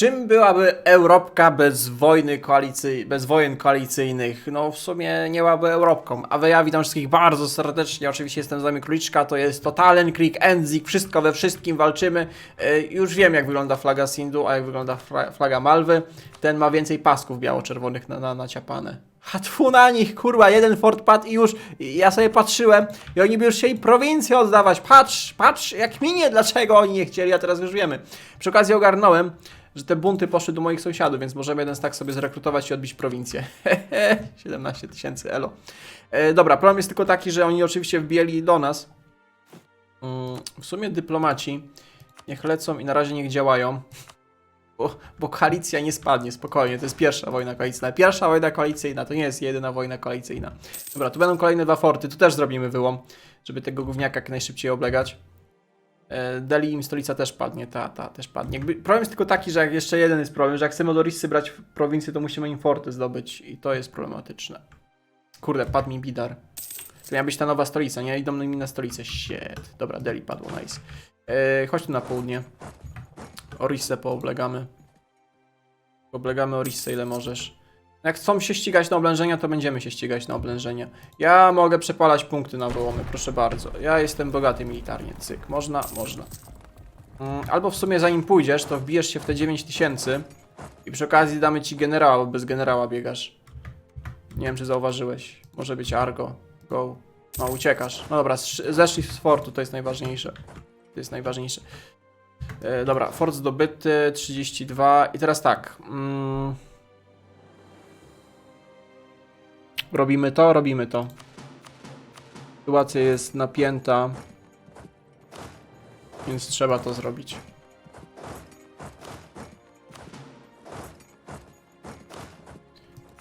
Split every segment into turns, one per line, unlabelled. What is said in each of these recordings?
Czym byłaby Europka bez wojny koalicji, bez wojen koalicyjnych? No w sumie nie byłaby Europką. A wy ja witam wszystkich bardzo serdecznie. Oczywiście jestem z wami Króliczka, to jest Totalen, Klik, Enzik, wszystko we wszystkim walczymy. E, już wiem jak wygląda flaga Sindu, a jak wygląda flaga Malwy. Ten ma więcej pasków biało-czerwonych na, na. A tfu na nich, kurwa, jeden fort padł i już ja sobie patrzyłem i oni by już chcieli prowincję oddawać. Patrz, patrz, jak minie, dlaczego oni nie chcieli, a teraz już wiemy. Przy okazji ogarnąłem, że te bunty poszły do moich sąsiadów, więc możemy jeden tak sobie zrekrutować i odbić prowincję. 17 tysięcy, elo. E, dobra, problem jest tylko taki, że oni oczywiście wbijali do nas. Mm, w sumie dyplomaci niech lecą i na razie niech działają. Bo, bo koalicja nie spadnie, spokojnie, to jest pierwsza wojna koalicyjna. Pierwsza wojna koalicyjna, to nie jest jedyna wojna koalicyjna. Dobra, tu będą kolejne dwa forty, tu też zrobimy wyłom, żeby tego gówniaka jak najszybciej oblegać. E, Delhi im stolica też padnie, ta, ta też padnie. Problem jest tylko taki, że jak jeszcze jeden jest problem, że jak chcemy od Orissy brać w prowincję, to musimy im forty zdobyć i to jest problematyczne. Kurde, padł mi Bidar. To miała być ta nowa stolica, nie? Idą mi na stolicę. Shit. Dobra, Delhi padło, nice. E, chodź tu na południe. Orissę pooblegamy. Oblegamy Orissę ile możesz. Jak chcą się ścigać na oblężenia, to będziemy się ścigać na oblężenia. Ja mogę przepalać punkty na wyłomy, proszę bardzo. Ja jestem bogaty militarnie, cyk. Można, można. Mm, Albo w sumie zanim pójdziesz, to wbijesz się w te 9000 i przy okazji damy ci generała, bo bez generała biegasz. Nie wiem, czy zauważyłeś. Może być Argo. Go. No, uciekasz. No dobra, zeszli z fortu, to jest najważniejsze. To jest najważniejsze. E, dobra, fort zdobyty, 32. I teraz tak. Mm, robimy to, robimy to. Sytuacja jest napięta. Więc trzeba to zrobić.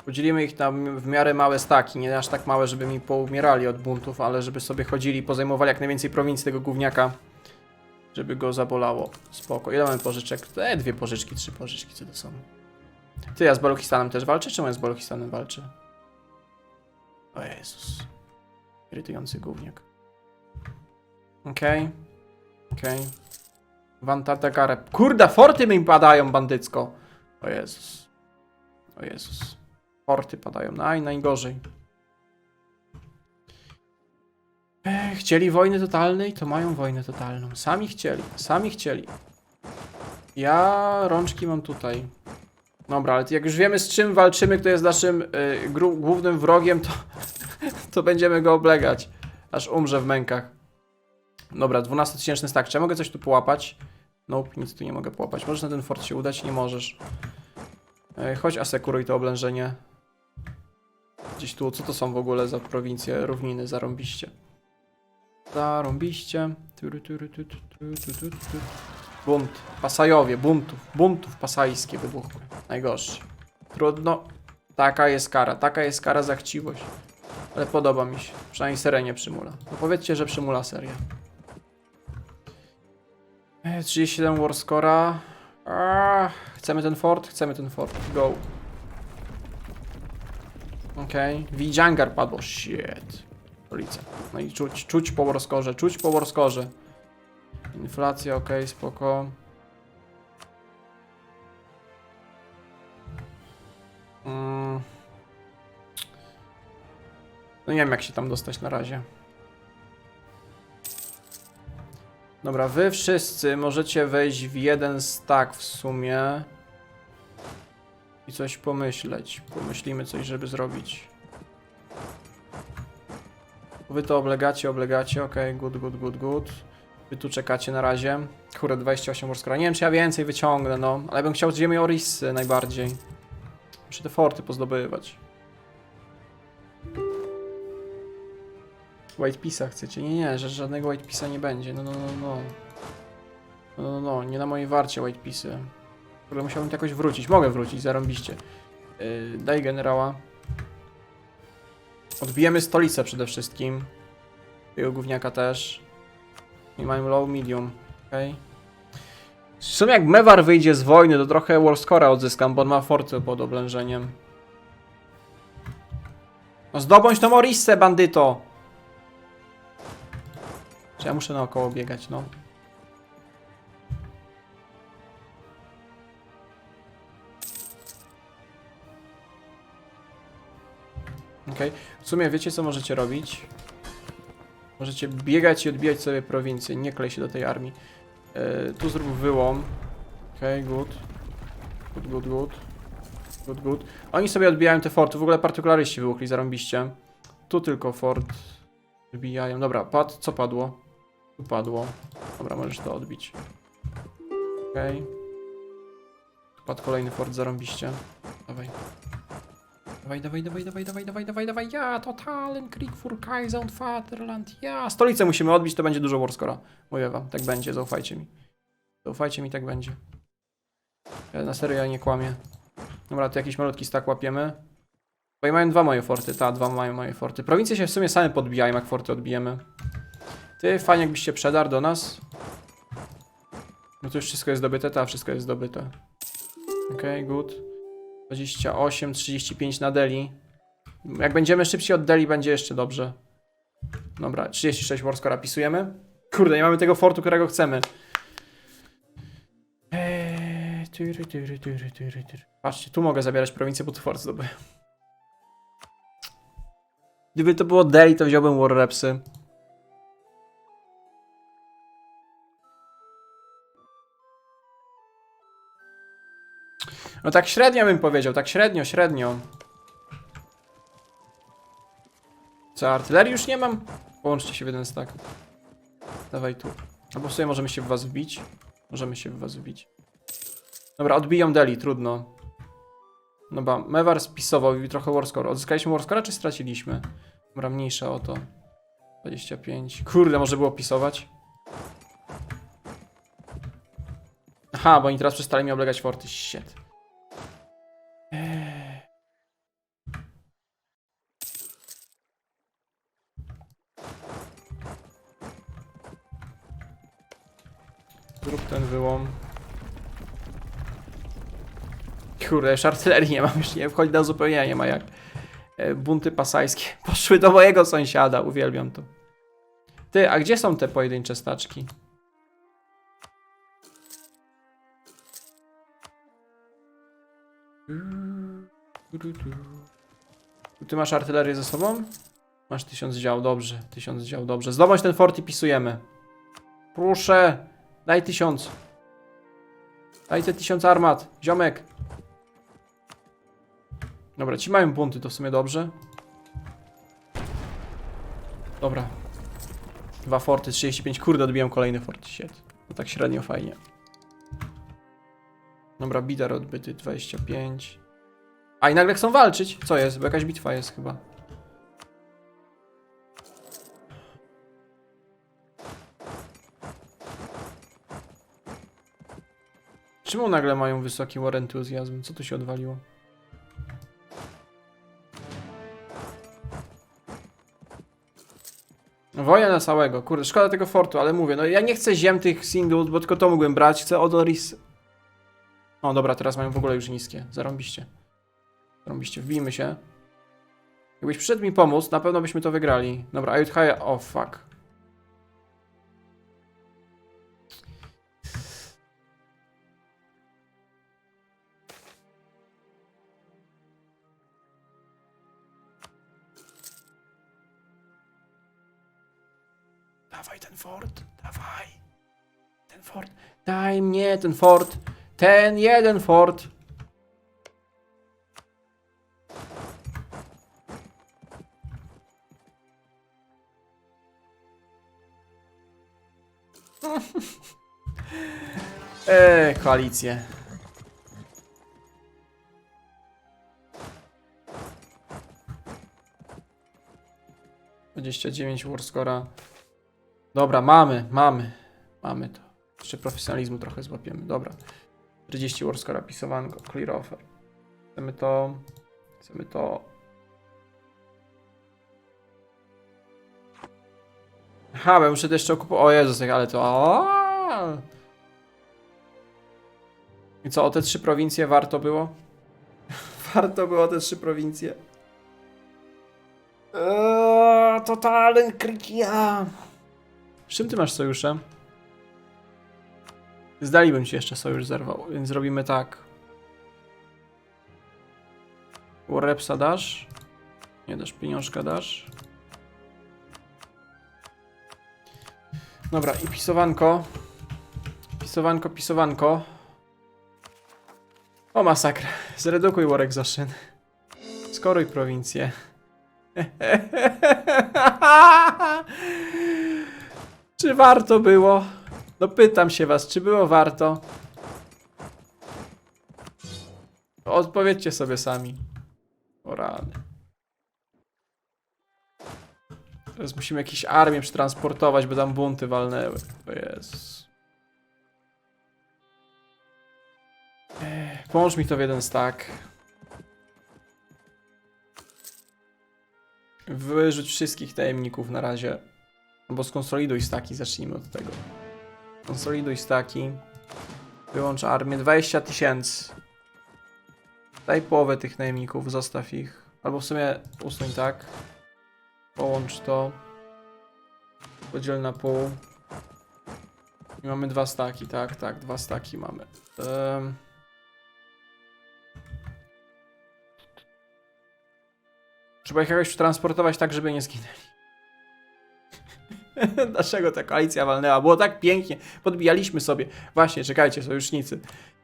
Podzielimy ich na w miarę małe staki, nie aż tak małe, żeby mi poumierali od buntów, ale żeby sobie chodzili, pozajmowali jak najwięcej prowincji tego gówniaka, żeby go zabolało. Spoko. Ile mamy pożyczek? E, dwie pożyczki, trzy pożyczki, co to są? Ty, ja z Baluchistanem też walczę? Czemu ja z Baluchistanem walczę? O Jezus. Irytujący gówniak. Okej. Okej. Vantatagare. Kurda, forty mi padają bandycko. O Jezus. O Jezus. Forty padają. Naj, najgorzej. Chcieli wojny totalnej, to mają wojnę totalną. Sami chcieli, sami chcieli. Ja rączki mam tutaj. Dobra, ale jak już wiemy z czym walczymy, kto jest naszym y, głównym wrogiem, to, to będziemy go oblegać. Aż umrze w mękach. Dobra, 12-tysięczny stack. Czy ja mogę coś tu połapać? Nope, nic tu nie mogę połapać. Możesz na ten fort się udać? Nie możesz. Ej, chodź asekuruj to oblężenie. Gdzieś tu, co to są w ogóle za prowincje, równiny, zarąbiście. Zarąbiście. Bunt. Pasajowie, buntów. Buntów pasajskie wybuchły. Najgorsze. Trudno. Taka jest kara. Taka jest kara za chciwość. Ale podoba mi się. Przynajmniej seria nie przymula. No powiedzcie, że przymula seria. E, 37 warscora. Ah, Chcemy ten fort? Chcemy ten fort. Go. Okej. Okay. Widziangar padło. Shit. Stolica. No i czuć, czuć po warscorze. Czuć po warscorze. Inflacja, ok, spoko. Mm. No nie wiem jak się tam dostać na razie. Dobra, wy wszyscy możecie wejść w jeden stack w sumie. I coś pomyśleć. Pomyślimy coś, żeby zrobić. Wy to oblegacie, oblegacie, okej, good, good, good, good. Wy tu czekacie na razie. Kurde, 28 Warskora. Nie wiem, czy ja więcej wyciągnę, no. Ale bym chciał z ziemi Orissy najbardziej. Muszę te forty pozdobywać. White Pisa chcecie? Nie, nie, że żadnego White Pisa nie będzie. No, no, no, no. No, no, no, nie na mojej warcie White Pisy. W ogóle musiałbym jakoś wrócić. Mogę wrócić, zarąbiście. Yy, daj generała. Odbijemy stolicę przede wszystkim. Tego gówniaka też. I mają low, medium. Okej. W sumie jak Mewar wyjdzie z wojny, to trochę Warscora odzyskam, bo on ma fortę pod oblężeniem. No zdobądź to Orissę, bandyto! Czy ja muszę naokoło biegać, no. Okej. Okay. W sumie wiecie co możecie robić? Możecie biegać i odbijać sobie prowincję, nie klej się do tej armii. E, tu zrób wyłom. Okej, good. Good, good, good. Good, good. Oni sobie odbijają te forty, w ogóle partykularyści wybuchli, zarąbiście. Tu tylko fort wybijają. Dobra, pad, co padło? Tu padło. Dobra, możesz to odbić. Okej. Tu padł kolejny fort, zarąbiście. Dawaj. Dawaj, dawaj, dawaj, dawaj, dawaj, dawaj, dawaj, dawaj, ja, Totalen, Krieg für Kaiser und Vaterland, ja. Stolicę musimy odbić, to będzie dużo Warscora. Mówię wam, tak będzie, zaufajcie mi. Zaufajcie mi, tak będzie. Ja na serio ja nie kłamię. Dobra, to jakiś malutki stack łapiemy. Bo i mają dwa moje forty, ta, dwa mają moje forty. Prowincje się w sumie same podbijają, jak forty odbijemy. Ty, fajnie jakbyś się przedarł do nas. No to już wszystko jest zdobyte, ta, wszystko jest zdobyte. Okej, good. 28, 35 na Deli. Jak będziemy szybciej od Deli, będzie jeszcze dobrze. Dobra, 36 Warscora pisujemy. Kurde, nie mamy tego fortu, którego chcemy. Eee. Patrzcie, tu mogę zabierać prowincję, bo tu fort zdobyję. Gdyby to było Deli, to wziąłbym War Repsy. No tak średnio bym powiedział, tak średnio, średnio. Co, artylerii już nie mam? Połączcie się w jeden stack. Dawaj tu. Albo sobie możemy się w was wbić. Możemy się w was wbić. Dobra, odbiją Deli, trudno. Dobra, Mewar spisował i trochę Warscore. Odzyskaliśmy Warscora, czy straciliśmy? Dobra, mniejsza o to. 25. Kurde, może było pisować? Aha, bo oni teraz przestali mi oblegać forty. Shit. Kurde, już artylerii nie mam, już nie wchodzi na zupełnie, nie ma jak. E, Bunty pasajskie poszły do mojego sąsiada, uwielbiam to. Ty, a gdzie są te pojedyncze staczki? Ty masz artylerię ze sobą? Masz tysiąc dział, dobrze. Tysiąc dział, dobrze. Zdobądź ten fort i pisujemy. Proszę, daj tysiąc. Daj te tysiąc armat, ziomek. Dobra, ci mają bunty, to w sumie dobrze. Dobra. Dwa forty, 35. Kurde, odbijam kolejny fort. Shit. No tak średnio fajnie. Dobra, bidar odbyty 25. A i nagle chcą walczyć. Co jest? Bo jakaś bitwa jest chyba. Czemu nagle mają wysoki war entuzjazm? Co tu się odwaliło? Woja na całego. Kurde, szkoda tego fortu, ale mówię, no ja nie chcę ziem tych singles, bo tylko to mógłbym brać. Chcę Odoris. O, dobra, teraz mają w ogóle już niskie. Zarąbiście. Zarąbiście, wbijmy się. Jakbyś przyszedł mi pomóc, na pewno byśmy to wygrali. Dobra, Ayutthaya, o oh, fuck. Fort, dawaj. Ten fort. Daj mnie ten fort. Ten jeden fort. Eee, koalicję. Dwadzieścia dziewięć Warscora. Dobra, mamy, mamy. Mamy to. Jeszcze profesjonalizmu trochę złapiemy. Dobra. 40 Warscora pisowanko. Clear offer. Chcemy to. Chcemy to. Aha, bo muszę jeszcze okupować. O Jezus, ale to. I co, o te trzy prowincje warto było? warto było te trzy prowincje. Eee, totalen krykia. Z czym ty masz sojusze? Zdalibym ci jeszcze sojusz zerwał, więc zrobimy tak. Warrepsa dasz? Nie dasz pieniążka, dasz? Dobra, i pisowanko. Pisowanko, pisowanko. O masakra. Zredukuj worek za szyn. Skoruj prowincję. czy warto było? No pytam się was, czy było warto? Odpowiedzcie sobie sami. O rany. Teraz musimy jakieś armię przetransportować, by tam bunty walnęły. O Jezus. Ech, Połącz mi to w jeden stack. Wyrzuć wszystkich tajemników na razie. Bo skonsoliduj staki, zacznijmy od tego. Konsoliduj staki. Wyłącz armię. 20 tysięcy. Daj połowę tych najemników, zostaw ich. Albo w sumie usuń tak. Połącz to. Podziel na pół. I mamy dwa staki, tak, tak, dwa staki mamy. Em. Trzeba ich jakoś transportować tak, żeby nie zginęli. Dlaczego ta koalicja walnęła? Było tak pięknie. Podbijaliśmy sobie. Właśnie, czekajcie, sojusznicy.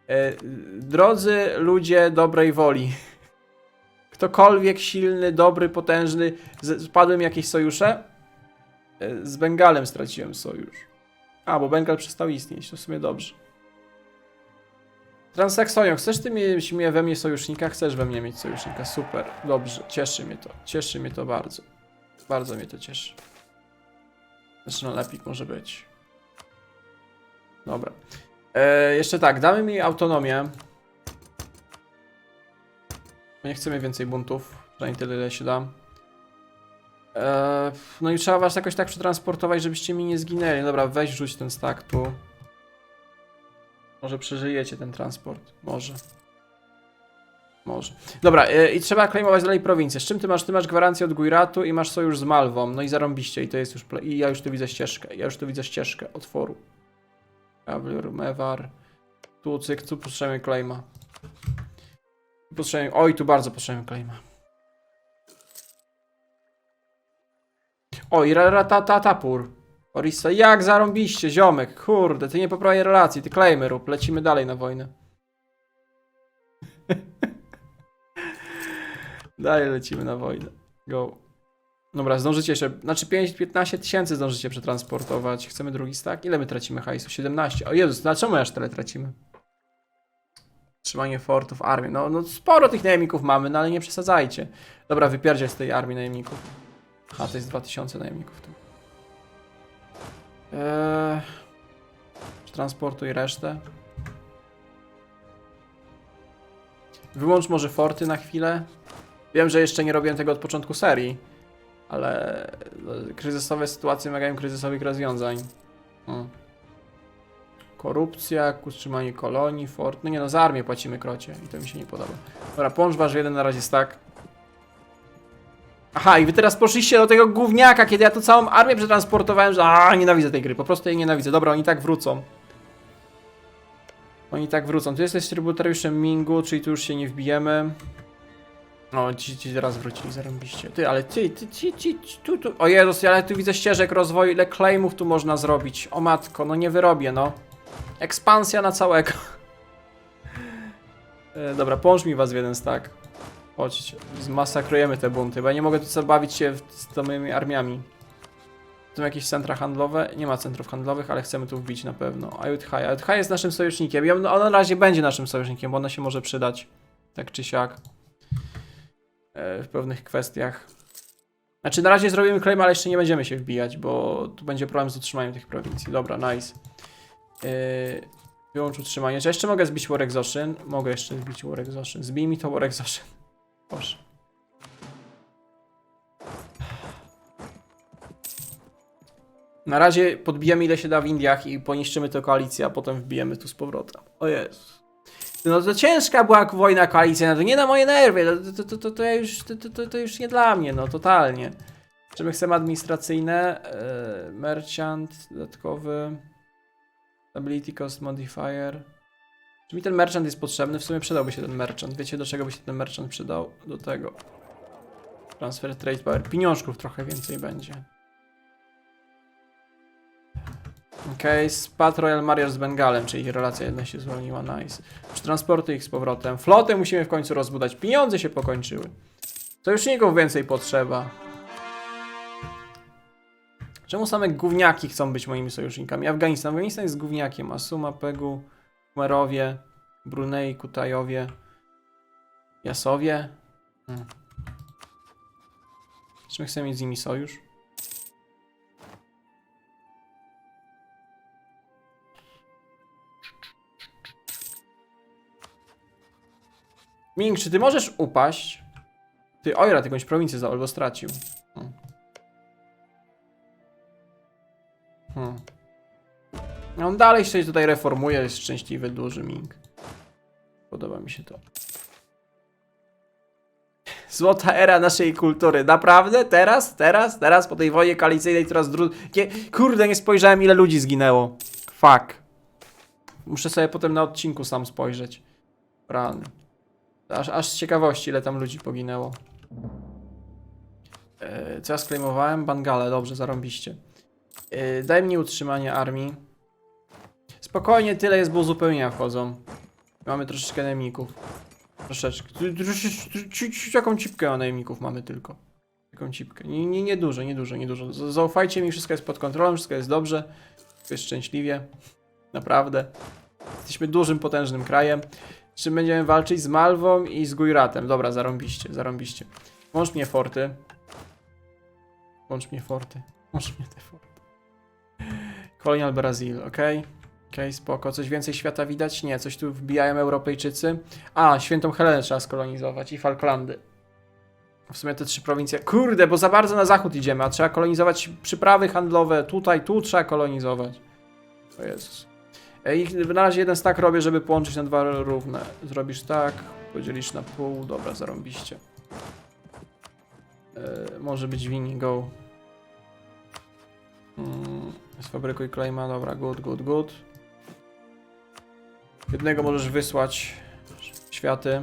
E, drodzy ludzie dobrej woli. Ktokolwiek silny, dobry, potężny. Mi jakieś sojusze? E, z Bengalem straciłem sojusz. A, bo Bengal przestał istnieć. To w sumie dobrze. Transsaksonią, chcesz ty mieć mnie we mnie sojusznika? Chcesz we mnie mieć sojusznika. Super. Dobrze. Cieszy mnie to. Cieszy mnie to bardzo. Bardzo mnie to cieszy. Znaczy, no lepik może być. Dobra. E, jeszcze tak, damy mi autonomię. Nie chcemy więcej buntów. Przynajmniej tyle, ile się da. E, no i trzeba was jakoś tak przetransportować, żebyście mi nie zginęli. Dobra, weź rzuć ten stack tu. Może przeżyjecie ten transport. Może. Może. Dobra, e, i trzeba klejmować dalej prowincję. Z czym ty masz? Ty masz gwarancję od Guiratu i masz sojusz z Malwą. No i zarąbiście. I to jest już. I ja już tu widzę ścieżkę. Ja już tu widzę ścieżkę otworu. Kawler, Mewar. Tu cyk, tu potrzebujemy claima. Potrzebujemy, oj, tu bardzo potrzebujemy claima. Oj, ratatatapur. Orisa, jak zarąbiście, ziomek. Kurde, ty nie poprawiaj relacji, ty claimy rób. Lecimy dalej na wojnę. dalej lecimy na wojnę. Go. Dobra, zdążycie jeszcze, znaczy 5-15 tysięcy zdążycie przetransportować. Chcemy drugi stack? Ile my tracimy hajsu? 17. O Jezus, dlaczego aż tyle tracimy? Trzymanie fortów, armię. No, no sporo tych najemników mamy, no ale nie przesadzajcie. Dobra, wypierdziel z tej armii najemników. A, to jest 2000 najemników tu. Eee, transportuj resztę. Wyłącz może forty na chwilę. Wiem, że jeszcze nie robiłem tego od początku serii, ale kryzysowe sytuacje wymagają kryzysowych rozwiązań. Hmm. Korupcja, utrzymanie kolonii, fort. No nie no, za armię płacimy krocie i to mi się nie podoba. Dobra, połącz waż jeden na razie stack. Aha, i wy teraz poszliście do tego gówniaka, kiedy ja tu całą armię przetransportowałem, że a nienawidzę tej gry, po prostu jej nienawidzę. Dobra, oni tak wrócą. Oni tak wrócą. Tu jesteś trybutariuszem Mingu, czyli tu już się nie wbijemy. O, ci, ci teraz wrócili, zarąbiście. Ty, ale ty, ty, ci, ci, tu, tu. O Jezus, ale tu widzę ścieżek rozwoju, ile claimów tu można zrobić. O matko, no nie wyrobię, no. Ekspansja na całego. E, dobra, połącz mi was w jeden stack. Chodźcie, zmasakrujemy te bunty, bo ja nie mogę tu sobie bawić się w, z tymi armiami. Są jakieś centra handlowe? Nie ma centrów handlowych, ale chcemy tu wbić na pewno. Ayutthaya. Ayutthaya jest naszym sojusznikiem. I on on na razie będzie naszym sojusznikiem, bo ona się może przydać. Tak czy siak. E, w pewnych kwestiach. Znaczy na razie zrobimy claim, ale jeszcze nie będziemy się wbijać, bo tu będzie problem z utrzymaniem tych prowincji. Dobra, nice. Yy, wyłącz utrzymanie. Czy jeszcze mogę zbić War Exhaustion? Mogę jeszcze zbić War Exhaustion. Zbij mi to War Exhaustion. Proszę. Na razie podbijemy ile się da w Indiach i poniszczymy tę koalicję, a potem wbijemy tu z powrotem. O Jezus. No to ciężka była wojna koalicyjna, to nie na moje nerwy, to, to, to, to, ja już, to, to, to już nie dla mnie, no totalnie. Czy my chcemy administracyjne? Yy, merchant, dodatkowy. Ability cost modifier. Czy mi ten merchant jest potrzebny? W sumie przydałby się ten merchant. Wiecie do czego by się ten merchant przydał? Do tego. Transfer trade power. Pieniążków trochę więcej będzie. Okej, spadł Royal z Bengalem, czyli relacja jedna się zwolniła, nice. Przetransportuj ich z powrotem. Flotę musimy w końcu rozbudować. Pieniądze się pokończyły. Sojuszników więcej potrzeba. Czemu same gówniaki chcą być moimi sojusznikami? Afganistan. Afganistan jest gówniakiem. Asuma, Pegu, Khmerowie, Brunei, Kutajowie, Jasowie. Hmm. Czy my chcemy mieć z nimi sojusz? Ming, czy ty możesz upaść? Ty, Oira, ty jakąś prowincję za- albo stracił. Hmm. Hmm. No, On dalej się tutaj reformuje, jest szczęśliwy, duży Ming. Podoba mi się to. Złota era naszej kultury. Naprawdę? Teraz? Teraz? Teraz? Po tej wojnie koalicyjnej teraz dru... Kurde, nie spojrzałem ile ludzi zginęło. Fuck. Muszę sobie potem na odcinku sam spojrzeć. Rany. Aż, aż z ciekawości ile tam ludzi poginęło. E, co ja sklejmowałem? Bangale, dobrze, zarąbiście. E, daj mi utrzymanie armii. Spokojnie, tyle jest, bo uzupełnienia wchodzą. Mamy troszeczkę najemników. Troszeczkę. Taką cipkę najemników mamy tylko. Taką cipkę. Nie, nie, nie dużo, nie dużo, nie dużo. Zaufajcie mi, wszystko jest pod kontrolą, wszystko jest dobrze. Wszystko jest szczęśliwie. Naprawdę. Jesteśmy dużym, potężnym krajem. Z czym będziemy walczyć? Z Malwą i z Gujratem. Dobra, zarąbiście, zarąbiście. Włącz mnie forty. Włącz mnie forty. Włącz mnie te forty. Colonial Brazil, okej. Okej, spoko. Coś więcej świata widać? Nie, coś tu wbijają Europejczycy. A, Świętą Helenę trzeba skolonizować i Falklandy. W sumie te trzy prowincje. Kurde, bo za bardzo na zachód idziemy, a trzeba kolonizować przyprawy handlowe. Tutaj, tu trzeba kolonizować. O Jezus. E, I na razie jeden stack robię, żeby połączyć na dwa równe. Zrobisz tak, podzielisz na pół, dobra, zarąbiście. E, może być wini, go. Mm, sfabrykuj claima, dobra, good, good, good. Jednego możesz wysłać światy.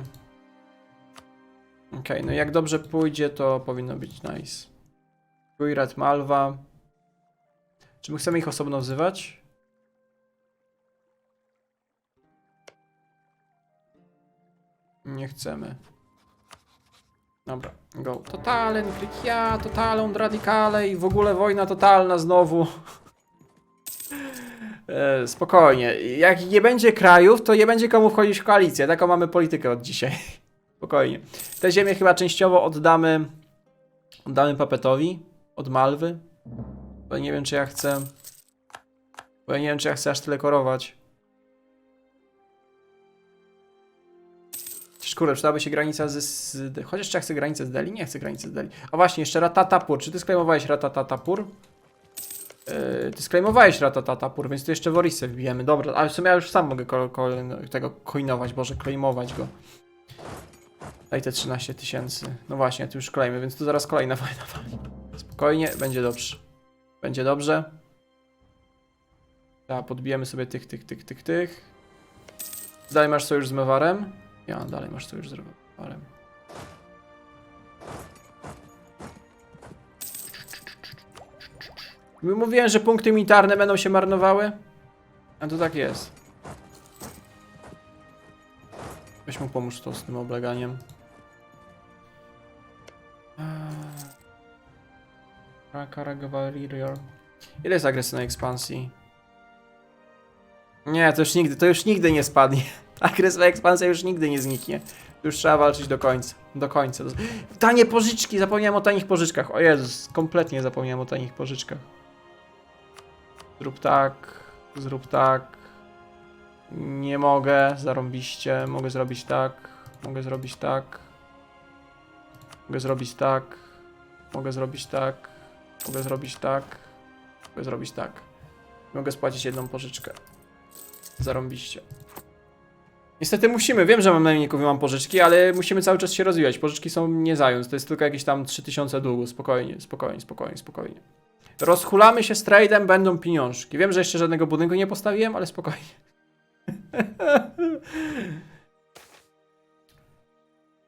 Okej, no jak dobrze pójdzie, to powinno być nice. Guirat Malwa. Czy my chcemy ich osobno wzywać? Nie chcemy. Dobra, go. Totalen, klik ja, totalą, radikale i w ogóle wojna totalna znowu. E, spokojnie. Jak nie będzie krajów, to nie będzie komu wchodzić w koalicję. Taką mamy politykę od dzisiaj. Spokojnie. Te ziemię chyba częściowo oddamy oddamy Papetowi od Malwy. Bo nie wiem, czy ja chcę bo ja nie wiem, czy ja chcę aż tyle korować. Kurde, przydałaby się granica z, z... Chociaż czy ja chcę granicę z Delhi? Nie chcę granicy z Delhi. A właśnie, jeszcze Ratatapur. Czy ty sklejmowałeś Ratatatapur? Yy, ty sklejmowałeś Ratatatapur, więc tu jeszcze Worisę wbijemy. Dobra, ale w sumie ja już sam mogę ko ko tego coinować, boże, claimować go. Daj te 13 tysięcy. No właśnie, tu już klejmy, więc tu zaraz kolejna wojna wali. Spokojnie, będzie dobrze. Będzie dobrze. Tak, podbijemy sobie tych, tych, tych, tych, tych. Dalej masz sojusz z Mewarem? Ja, dalej masz sojusz z Mewarem. Mówiłem, że punkty militarne będą się marnowały. A to tak jest. Weź mu pomóż to z tym obleganiem. Karagavarior. Ile jest agresywnej ekspansji? Nie, to już nigdy, to już nigdy nie spadnie. Agresywna ekspansja już nigdy nie zniknie. Już trzeba walczyć do końca. Do końca. Tanie pożyczki! Zapomniałem o tanich pożyczkach. O Jezus, kompletnie zapomniałem o tanich pożyczkach. Zrób tak, zrób tak. Nie mogę, zarąbiście. Mogę zrobić tak, mogę zrobić tak. Mogę zrobić tak. Mogę zrobić tak. Mogę zrobić tak. Mogę zrobić tak. Mogę spłacić jedną pożyczkę. Zarąbiście. Niestety musimy, wiem, że mam najemników i mam pożyczki, ale musimy cały czas się rozwijać. Pożyczki są nie zając, to jest tylko jakieś tam 3000 długu. Spokojnie, spokojnie, spokojnie, spokojnie. Rozhulamy się z trade'em, będą pieniążki. Wiem, że jeszcze żadnego budynku nie postawiłem, ale spokojnie.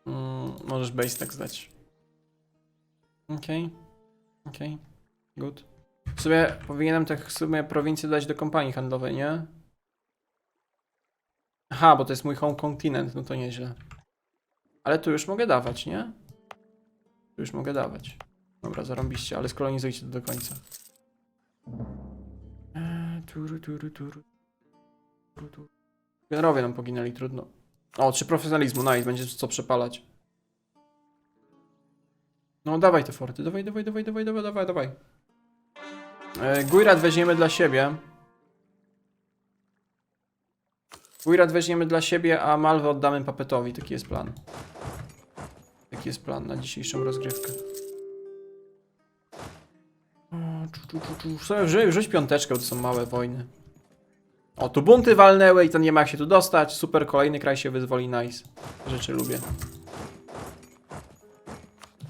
mm, możesz base tak zdać. Okej. Okej. Good. W sumie powinienem tak w sumie prowincję dać do kompanii handlowej, nie? Aha, bo to jest mój home continent, no to nieźle. Ale tu już mogę dawać, nie? Tu już mogę dawać. Dobra, zarąbiście, ale skolonizujcie to do końca. Turu, turu, turu. Turu, turu. Generowie nam poginęli, trudno. O, trzy profesjonalizmu, nice, będzie co przepalać. No dawaj te forty, dawaj, dawaj, dawaj, dawaj, dawaj, dawaj, dawaj. E, Guirat weźmiemy dla siebie. Guirat weźmiemy dla siebie, a Malwę oddamy Papetowi, taki jest plan. Taki jest plan na dzisiejszą rozgrywkę. Czu. W sumie Rzuć, rzuć piąteczkę, bo to są małe wojny. O, tu bunty walnęły i to nie ma jak się tu dostać. Super, kolejny kraj się wyzwoli, nice. Rzeczy lubię.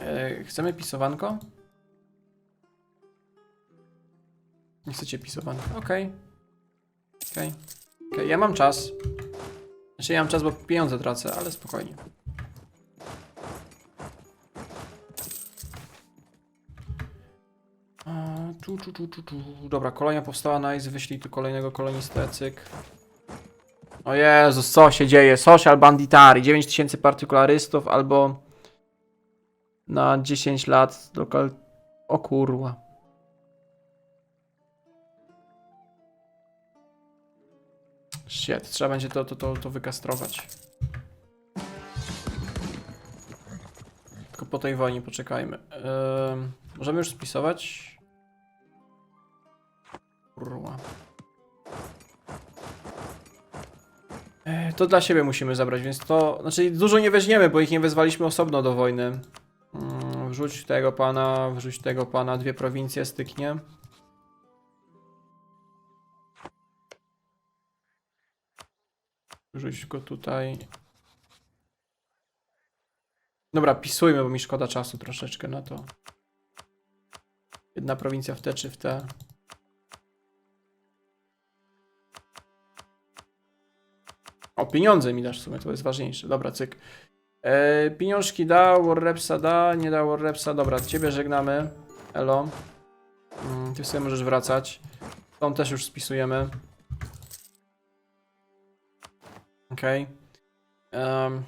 E, chcemy pisowanko? Nie chcecie pisowanko? Okej. Okej. Okej, ja mam czas. Znaczy ja mam czas, bo pieniądze tracę, ale spokojnie. Tu, tu, tu, tu, tu. Dobra, kolonia powstała, nice. Wyślij tu kolejnego kolonistę, cyk. O Jezus, co się dzieje? Social banditari, 9000 partykularystów albo na 10 lat lokal... O kurwa. Shit, trzeba będzie to, to, to, to wykastrować. Tylko po tej wojnie poczekajmy. Ym, możemy już spisować? Kurwa. E, To dla siebie musimy zabrać, więc to... Znaczy dużo nie weźmiemy, bo ich nie wezwaliśmy osobno do wojny. Mm, Wrzuć tego pana, wrzuć tego pana, dwie prowincje styknie. Wrzuć go tutaj. Dobra, pisujmy, bo mi szkoda czasu troszeczkę na to. Jedna prowincja w te czy w te. O, pieniądze mi dasz w sumie, to jest ważniejsze. Dobra, cyk. E, pieniążki da, Warrepsa da, nie da Warrepsa. Dobra, ciebie żegnamy. Elo. Mm, ty sobie możesz wracać. Tą też już spisujemy. Okej. Em.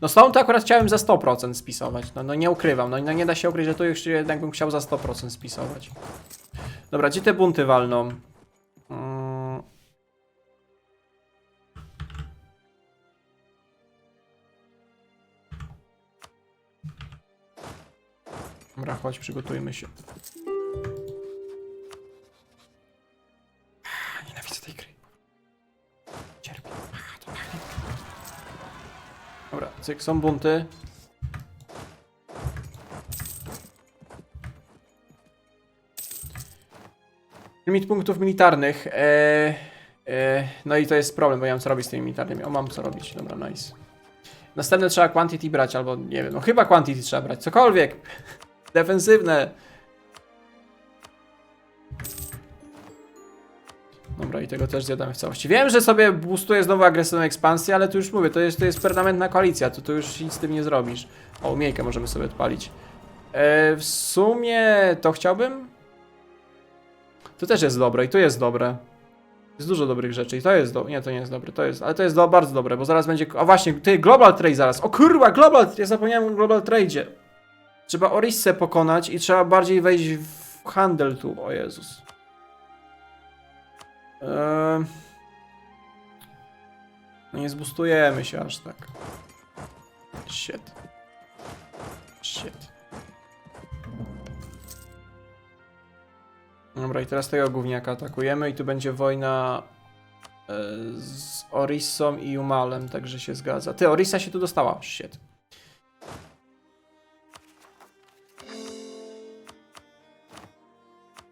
No z tą to akurat chciałem za 100% spisować. No, no nie ukrywam, no, no nie da się ukryć, że tu już jednak bym chciał za 100% spisować. Dobra, gdzie te bunty walną? Mm. Dobra, chodź, przygotujmy się. Cyk, są bunty. Limit punktów militarnych. E, e, no i to jest problem, bo ja mam co robić z tymi militarnymi. O, mam co robić. Dobra, nice. Następne trzeba quantity brać, albo nie wiem, no chyba quantity trzeba brać. Cokolwiek. Defensywne. Dobra, i tego też zjadamy w całości. Wiem, że sobie boostuję znowu agresywną ekspansję, ale tu już mówię, to jest, to jest permanentna koalicja, to tu już nic z tym nie zrobisz. O, miejkę możemy sobie odpalić. E, w sumie to chciałbym. To też jest dobre i to jest dobre. Jest dużo dobrych rzeczy i to jest do... Nie, to nie jest dobre, to jest... Ale to jest do... bardzo dobre, bo zaraz będzie... A właśnie, ty, Global Trade zaraz. O kurwa, Global... Ja zapomniałem o Global Trade'zie. Trzeba Orissę pokonać i trzeba bardziej wejść w handel tu. O Jezus. No nie zbustujemy się aż tak. Shit. Shit. Dobra, i teraz tego gówniaka atakujemy i tu będzie wojna e, z Orissą i Umalem, także się zgadza. Ty, Orissa się tu dostała. Shit.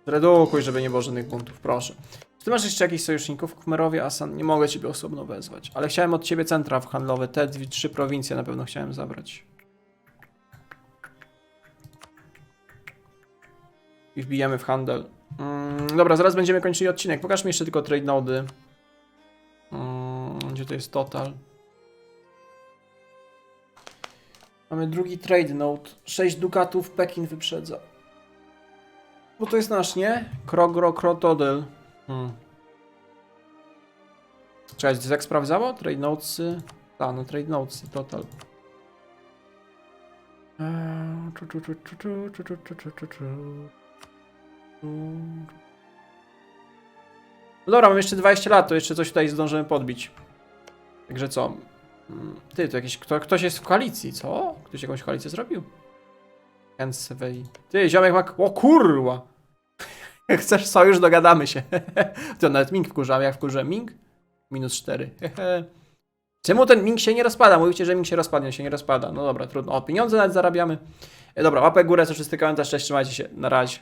Zredukuj, żeby nie było żadnych buntów, proszę. Czy ty masz jeszcze jakichś sojuszników? Khmerowie, Asan, nie mogę ciebie osobno wezwać. Ale chciałem od ciebie centra handlowe, te dwie, trzy prowincje na pewno chciałem zabrać. I wbijamy w handel. Mm, dobra, zaraz będziemy kończyli odcinek. Pokaż mi jeszcze tylko trade nody. Mm, gdzie to jest total? Mamy drugi trade note. 6 dukatów Pekin wyprzedza. Bo to jest nasz, nie? Krogro Krotodel. Hmm. Czekajcie, jak sprawdzało? Trade notes? Ta, no trade notes total. Dobra, mam jeszcze 20 lat, to jeszcze coś tutaj zdążymy podbić. Także co? Ty, to jakiś. Kto, ktoś jest w koalicji, co? Ktoś jakąś koalicję zrobił? Ensevei. Ty, ziomek ma. O kurwa! Chcesz sojusz, dogadamy się. to nawet Ming wkurza, a jak wkurzę Ming? Minus 4. Czemu ten Ming się nie rozpada? Mówicie, że Ming się rozpadnie, się nie rozpada. No dobra, trudno. O, pieniądze nawet zarabiamy. E, dobra, łapę górę, co wszyscy komentarz, cześć, trzymajcie się. Na razie.